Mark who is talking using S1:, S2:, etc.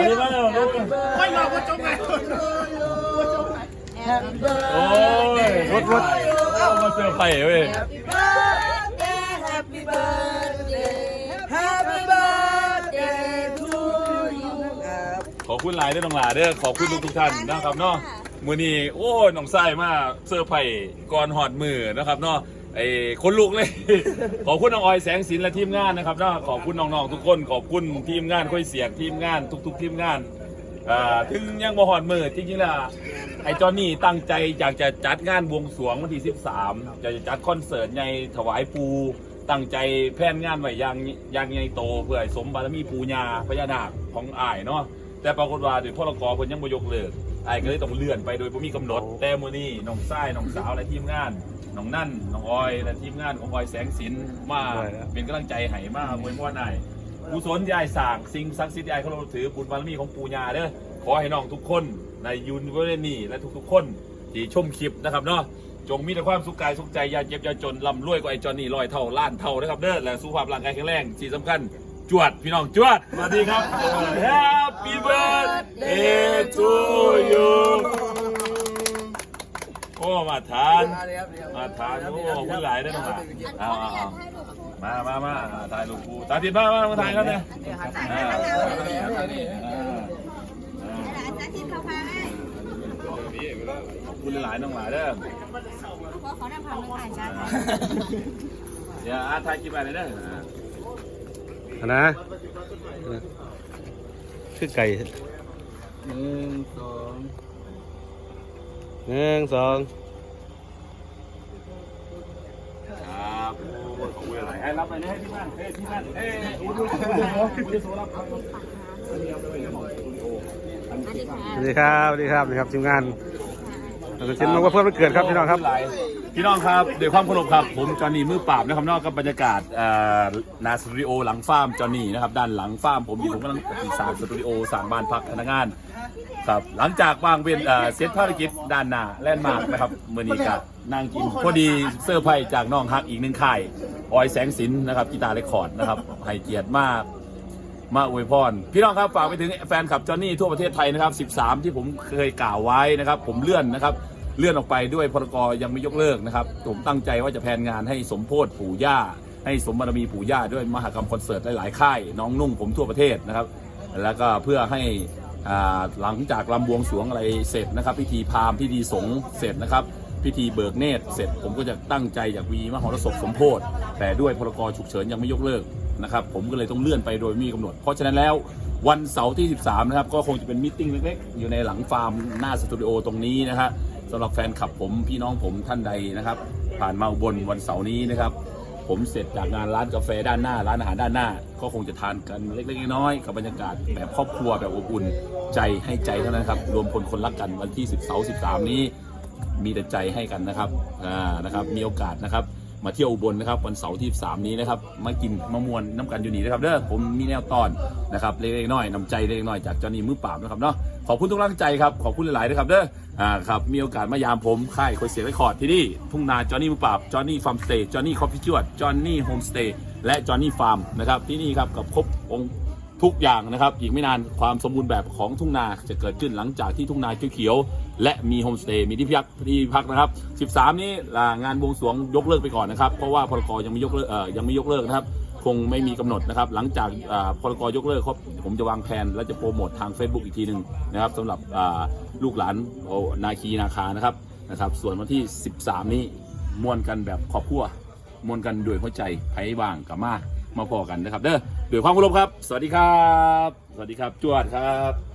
S1: อันนี้มาแล้วลูก
S2: ไม่หลอกว่าจงไง
S1: โอ้ยรถรถเอามาเซอร์ไพรส์เว้ย
S3: Happy birthday Happy birthday to you
S1: ขอบคุณหลายเด้อน้องหลาเด้อขอบคุณทุกทุกๆท่านนะครับเนาะมือนี้โอ้ยน้องไส้มาเซอร์ไพรส์ก่อนหอดมือนะครับเนาะ ไอ้คนลุกเลย ขอบคุณน้องออยแสงสินและทีมงานนะครับเนาะขอบคุณน้องๆทุกคนขอบคุณทีมงานค่อยเสียงทีมงานทุก ๆ ทีมงานอ่าถึงยังบ่หอดมือจริงๆแล้วไอ้จอนนี่ตั้งใจอยากจะจัดงานบวงสรวงวันที่ 13อยากจะจัดคอนเสิร์ตใหญ่ถวายปู ตั้งใจแพลนงานไว้อย่างอย่างใหญ่โตเพื่อให้สมบารมีปูญาพญานาคของอ้ายเนาะแต่ปรากฏว่าโดยพรกเพิ่นยังบ่ยกเลิก ไอ้ายก็เลยต้องเลื่อนไปโดยบ่มีกำหนด แต่มื้อนี้น้องทรายน้องสาวและทีมงานน้องนั่นน้องออยและทีมงานของออยแสงสินมาเป็นกำลังใจให้มาอวยพรนายกุศลที่อ้ายสร้างสิ่งศักดิ์สิทธิ์ที่อ้ายเคารพถือบุญบารมีของปู่ย่าเด้อขอให้น้องทุกคนในยูนิเวอร์นี่และทุกๆคนที่ชมคลิปนะครับเนาะจงมีแต่ความสุขกายสุขใจอย่าเจ็บอย่าจนร่ำรวยกว่าไอ้จอนนี่ร้อยเท่าล้านเท่านะครับเด้อและสุขภาพร่างกายแข็งแรงที่สำคัญ จวด พี่น้องจวดสวัสดีครับ Happy birthday to you โอ้มาทาน มาทานโอ้คุณหลายได้อน้องหลาเอาเอาเอามามามาถ่ายรูปกูตาติดมามามาถ่ายกันเนี่ยอ่าอ่าขอบคุณหลายน้องหลายเด้อเดี๋ยวอาถ่ายคลิปอะไรเด้อ
S4: นนะคือไก่
S2: หนึ่งสอง
S4: หนึ่งสอง
S1: ครับโอ้ขอบคุณหลายให้รับไปนะให้ที่บ้านเฮ้ยที่บ้านเฮ้ยดูดูดูดูโซลับครับ
S4: สวัสดีครับสวัสดีครับนี่ครับทีมงานเราจะเชิญน้องว่าเพื่อนวันเกิดครับพี่น้องครับ
S1: พี่น้องครับเดี๋ยวความเคารพครับ ผมจอห์นนี่มือปราบนะครับนอกกับบรรยากาศเอ่อนาสตูดิโอหลังฟาร์มจอห์นนี่นะครับด้านหลังฟาร์มผมอยู่ผมกำลังสร้างสตูดิโอสร้างบ้านพักพนักงานครับหลังจากวางเวียนเอ่อเซตภารกิจด้านหน้าแลนด์มาร์กนะครับเมื่อนี้กับนั่งกินพอดีเซอร์ไพรส์จากน้องฮักอีกหนึ่งค่ายออยแสงสินนะครับกีตาร์เรคคอร์ดนะครับให้เกียรติมากมาอวยพร พี่น้องครับฝากไปถึงแฟนคลับจอห์นนี่ทั่วประเทศไทยนะครับ 13 ที่ผมเคยกล่าวไว้นะครับ ผมเลื่อนนะครับ เลื่อนออกไปด้วยพรกยังไม่ยกเลิกนะครับ ผมตั้งใจว่าจะแพนงานให้สมโพธิปู่ย่า ให้สมบารมีปู่ย่าด้วยมหกรรมคอนเสิร์ตหลาย ๆ ค่าย น้องนุ่งผมทั่วประเทศนะครับ แล้วก็เพื่อให้อ่าหลังจากลำบวงสวงอะไรเสร็จนะครับ พิธีพราหมณ์พิธีสงฆ์เสร็จนะครับ พิธีเบิกเนตรเสร็จ ผมก็จะตั้งใจอยากมีมหรสพสมโพธิแต่ด้วยพรกฉุกเฉินยังไม่ยกเลิกนะครับผมก็เลยต้องเลื่อนไปโดยมีกำหนด เพราะฉะนั้นแล้ววันเสาร์ที่ 13 นะครับ ก็คงจะเป็นมิทติ้งเล็กๆ อยู่ในหลังฟาร์มหน้าสตูดิโอตรงนี้นะฮะ สำหรับแฟนคลับผมพี่น้องผมท่านใดนะครับ ผ่านมาอุบนวันเสาร์นี้นะครับ ผมเสร็จจากงานร้านกาแฟด้านหน้า ร้านอาหารด้านหน้า ก็คงจะทานกันเล็กๆน้อยๆกับบรรยากาศแบบครอบครัวแบบอบอุ่นใจให้ใจเท่านั้นครับ รวมพลคนรักกันวันที่ 10เสาร์13 นี้มีแต่ใจให้กันนะครับอ่านะครับ มีโอกาสนะครับ มาเที่ยวอุบลนะครับ วันเสาร์ที่3นี้นะครับ มากินมะม่วนน้ำกันอยู่นี่นะครับเด้อผมมีแนวตอนนะครับเล็กๆน้อยๆนำใจเล็กๆน้อยจากจอหนนี่มือปราบนะครับเนาะ ขอบคุณทุกกำลังใจครับ ขอบคุณหลายๆนะครับเด้ออ่าครับมีโอกาสมายามผมค่ายคอยเสียงไรคอร์ดที่นี่ ทุ่งนาจอห์นนี่มือปราบจอห์นนี่ฟาร์มสเตย์จอห์นนี่คอฟฟี่จวดจอห์นนี่โฮมสเตย์และจอห์นนี่ฟาร์มนะครับที่นี่ครับกับครบองค์ทุกอย่างนะครับอีกไม่นานความสมบูรณ์แบบของทุ่งนาจะเกิดขึ้นหลังจากที่ทุ่งนาเขียวๆและมีโฮมสเตย์มีที่พักที่พักนะครับ 13 นี้ลางานบวงสรวงยกเลิกไปก่อนนะครับ เพราะว่าพรกยังไม่ยกเลิกเอ่อยังไม่ยกเลิกนะครับ คงไม่มีกำหนดนะครับ หลังจากอ่าพรกยกเลิกครับผมจะวางแผนและจะโปรโมททาง Facebook อีกทีหนึ่งนะครับสำหรับลูกหลานนาคีนาคานะครับนะครับ ส่วนวันที่ 13 นี้มวนกันแบบขอบครัวมวนกันด้วยหัวใจไผ่บางกับมามาพอกันนะครับ เด้อด้วยความเคารพครับ สวัสดีครับ สวัสดีครับ จวดครับ